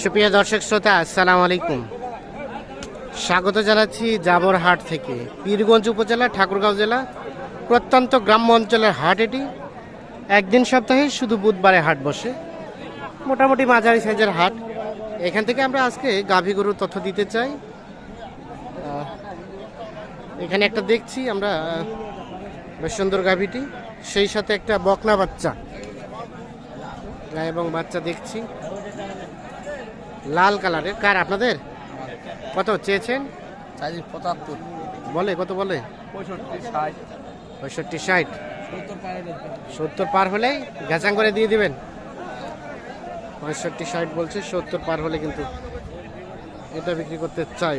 সুপ্রিয় দর্শক শ্রোতা, আসসালামু আলাইকুম। স্বাগত জানাচ্ছি জাবর হাট থেকে। পীরগঞ্জ উপজেলা, ঠাকুরগাঁও জেলা, প্রত্যন্ত গ্রাম্য অঞ্চলের হাট এটি। একদিন সপ্তাহে শুধু বুধবারে হাট বসে। মোটামুটি মাঝারি সাইজের হাট। এখান থেকে আমরা আজকে গাভী গরুর তথ্য দিতে চাই। এখানে একটা দেখছি আমরা বেশ সুন্দর গাভীটি। সেই সাথে একটা বকনা বাচ্চা। এবং বাচ্চা দেখছি। লাল কালারের। কার আপনাদের? কত চেয়েছেন? চাইছি পঁচাত্তর। বলে কত বলে? পঁয়ষট্টি ষাট। সত্তর পার হলেই ঘ্যাচাং করে দিয়ে দিবেন। পঁয়ষট্টি ষাট বলছে সত্তর পার হলে কিন্তু এটা বিক্রি করতে চাই।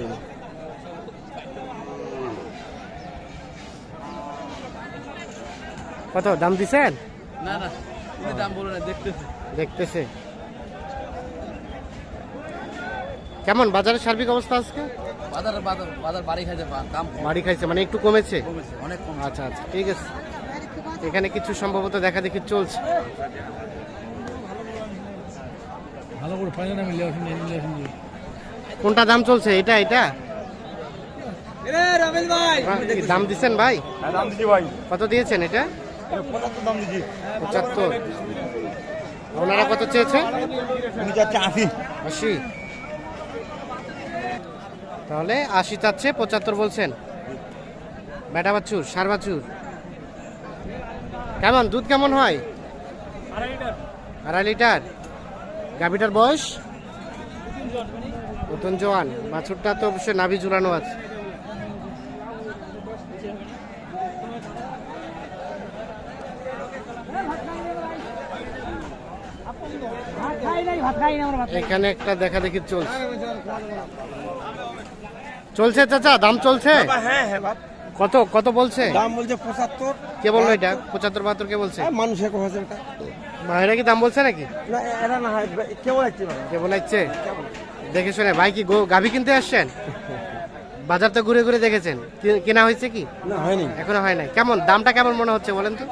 কত দাম দিছেন? না না উনি দাম বলে না দেখতেছি। দেখতেছে। কেমন বাজারের সার্বিক অবস্থা আজকে? বাজার বাজার বাজার বাড়ি খাইছে দাম কম। বাড়ি খাইছে মানে একটু কমেছে? কমেছে অনেক কম আচ্ছা আচ্ছা ঠিক আছে। এখানে কিছু সম্ভবত দেখা দেখি চলছে। ভালো করে ফাইনাল আমি লিয়ে আসুন নিয়ে আসুন কোনটা দাম চলছে এটা এটা? রমেশ ভাই। দাম দিচ্ছেন ভাই? হ্যাঁ দাম কত দিয়েছেন এটা? পঁচাত্তর ওনারা কত চেয়েছে উনি যাচ্ছে আশি। আশি। তাহলে আশি চাচ্ছে পঁচাত্তর বলছেন। বেটা বাছুর সার বাছুর কেমন দুধ কেমন হয়? আড়াই লিটার। গাভিটার বয়স? নতুন জোয়ান। বাছুরটা তো অবশ্যই নাভি ঝুলানো আছে। এখানে একটা দেখা দেখি চলছে। চলছে চাচা দাম চলছে? হ্যাঁ হ্যাঁ বাপ। কত কত বলছে? দাম বলছে পঁচাত্তর। কে বলল এটা? পঁচাত্তর বাহাত্তর কে বলছে? হ্যাঁ, মানুষে কমেছে ভাইরা কি দাম বলছে নাকি? না এরা না হয় কেমন কে বলাইছে দেখে শুনে ভাই কি গাভী কিনতে আসছেন? বাজার তো ঘুরে ঘুরে দেখেছেন। কেনা হয়েছে কি? না হয়নি। এখনও হয় নাই। কেমন দামটা কেমন মনে হচ্ছে বলেন তো?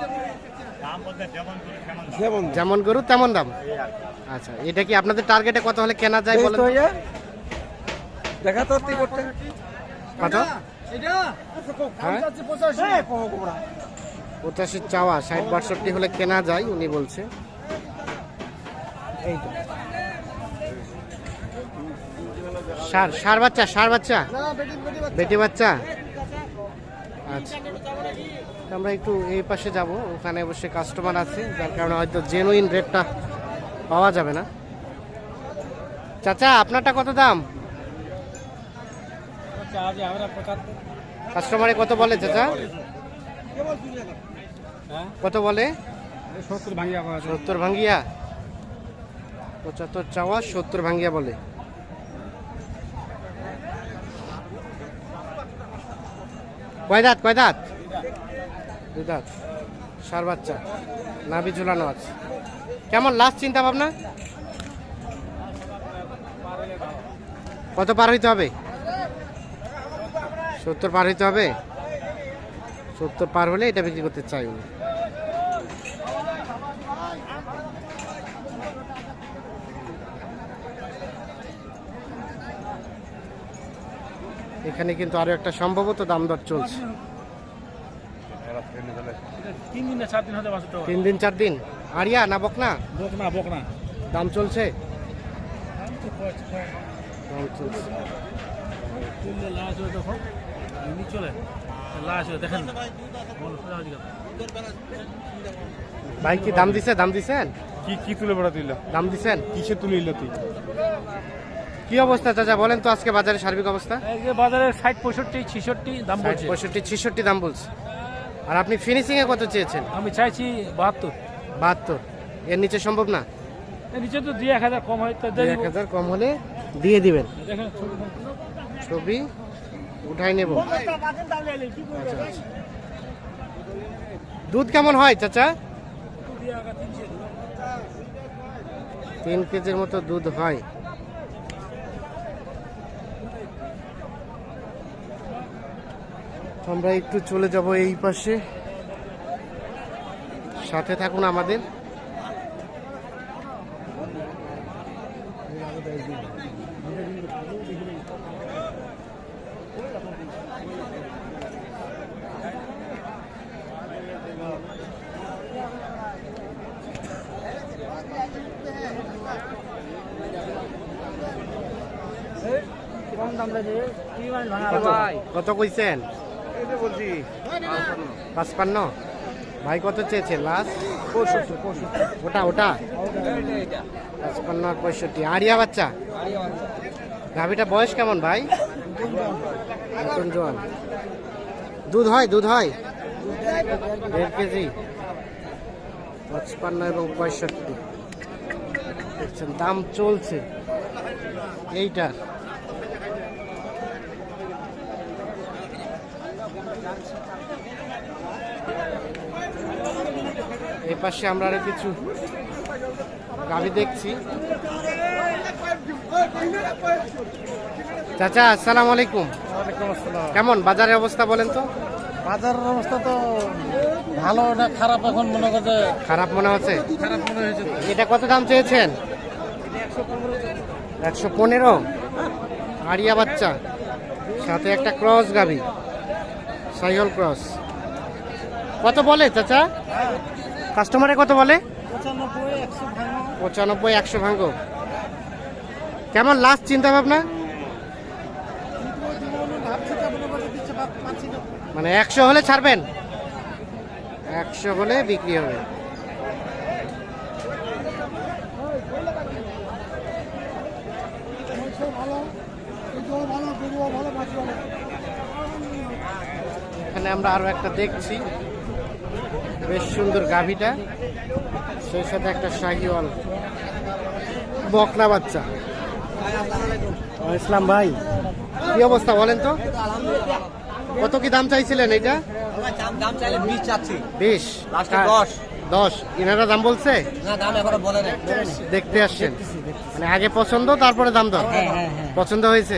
যেমন গরু। তেমন দাম। আচ্ছা এটা কি আপনাদের টার্গেটে কত হলে কেনা যায় বলেন? দেখা তো তুই করতে। হ্যাঁ? পঁচাশি চাওয়া ষাট বাষট্টি হলে কেনা যায় উনি বলছে। এই তো। সার সার বাচ্চা সার বাচ্চা। বেটি বাচ্চা। আচ্ছা। আমরা একটু এই পাশে যাব ওখানে অবশ্যই কাস্টমার আছে যার কারণে হয়তো জেনুইন রেটটা পাওয়া যাবে না। চাচা আপনারটা কত দাম? কাস্টমারে কত বলে চাচা? কত বলে? সত্তর ভাঙ্গিয়া পঁচাত্তর চাওয়া সত্তর ভাঙ্গিয়া বলে। কয় দাঁত কয় দাঁত? দুই দাঁত। সার বাচ্চা। নাভি ঝুলানো আছে। কেমন লাস্ট চিন্তা ভাবনা? কত পার হইতে হবে? সত্তর পার হইতে হবে? সত্তর পার হলে এটা বিক্রি করতে চাই উনি এখানে কিন্তু আরও একটা সম্ভবত দাম দর চলছে। তিন দিন চার দিন আরিয়া না বকনা? বক না বক না দাম চলছে দাম চলছে। তুললে লাশ হয়ে দেখো এমনি চলে। লাশ হয়ে দেখেন ভাই কি দাম দিছে দাম দিছেন কি কি তুলে বড় তুইলা? দাম দিছেন কিসে তুলে ইলা তুই? কি অবস্থা চাচা বলেন তো আজকে বাজারের সার্বিক অবস্থা? এই বাজারে ষাট পঁয়ষট্টি ছিষট্টি দাম বলছে। পঁয়ষট্টি ছিষট্টি দাম বলছে। আর আপনি ফিনিশিং এ কত চেয়েছেন? আমি চাইছি বাহাত্তর। বাহাত্তর। এর নিচে সম্ভব না? এর নিচে তো দুই এক হাজার কম হয় তা এক হাজার কম হলে দিয়ে দিবেন। দেখেন ছবি উঠাই নেব। দুধ কেমন হয় চাচা? তিন কেজির মতো দুধ হয়। আমরা একটু চলে যাব এই পাশে। সাথে থাকুন আমাদের। কত- কইছেন? পাঁচপান্ন। ভাই, কত চেয়েছে লাস্ট ওটা ওটা? পাঁচপান্ন আর পঁয়ষট্টি। আরিয়া বাচ্চা? গাভিটা বয়স কেমন ভাই? জোয়ান। দুধ হয় দুধ হয়? দেড় কেজি। পঁচপান্ন এবং পঁয়ষট্টি। দাম চলছে। এইটার। এই পাশে আমরা আরও কিছু গাভি দেখছি। চাচা আসসালাম আলাইকুম। কেমন বাজারের অবস্থা বলেন তো? বাজারের অবস্থা তো ভালো না খারাপ এখন মনে করছে খারাপ মনে হচ্ছে? খারাপ মনে হয়েছে এটা কত দাম চেয়েছেন? একশো পনেরো আরিয়া বাচ্চা সাথে একটা ক্রস গাভি সাইহল ক্রস। কত বলে চাচা? কাস্টমারে কত বলে? পঁচানব্বই, একশো ভাঙ্গো কেমন লাস্ট চিন্তা ভাবনা মনে মানে একশো হলে ছাড়বেন? একশো হলে বিক্রি হবে। এখানে আমরা আরও একটা দেখছি। বেশ সুন্দর গাভিটা। সেই সাথে একটা শাহিওয়াল বকনা বাচ্চা। ইসলাম ভাই। কি অবস্থা বলেন তো? কত কি দাম চাইছিলেন এটা দাম চাইলে বিশ চাচ্ছি। বিশ। লাস্টে আর দশ। দশ। এনারা দাম বলছে? না দাম এখনও বলে নাই। দেখতে আসছেন। মানে আগে পছন্দ তারপরে দাম দর? পছন্দ হয়েছে?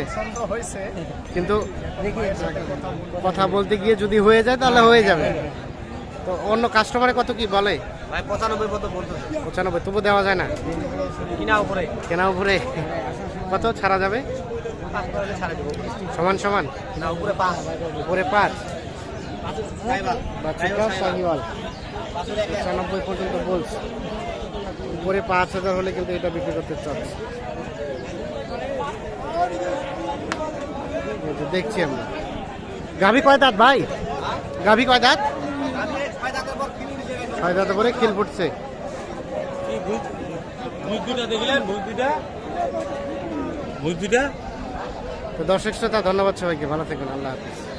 কিন্তু কথা বলতে গিয়ে যদি হয়ে যায় তাহলে হয়ে যাবে। তো অন্য কাস্টমারে কত কি বলে? ভাই পঁচানব্বই পঁচানব্বই তবু দেওয়া যায় না? কিনা উপরে। কেনা উপরে। কত ছাড়া যাবে? পাঁচ করে ছাড়ে দেবো সমান সমান? না উপরে পাঁচ। উপরে পাঁচ। পঁচানব্বই পর্যন্ত বলছে। উপরে পাঁচ হাজার হলে কিন্তু এটা বিক্রি করতে চাচ্ছে। দেখছি আমরা। গাভি কয় দাঁত ভাই? গাভি কয় দাঁত? ছয় দাঁত পরে খিল ফুটছে। তো দর্শক শ্রোতা ধন্যবাদ সবাইকে। ভালো থাকুন আল্লাহ হাফিজ।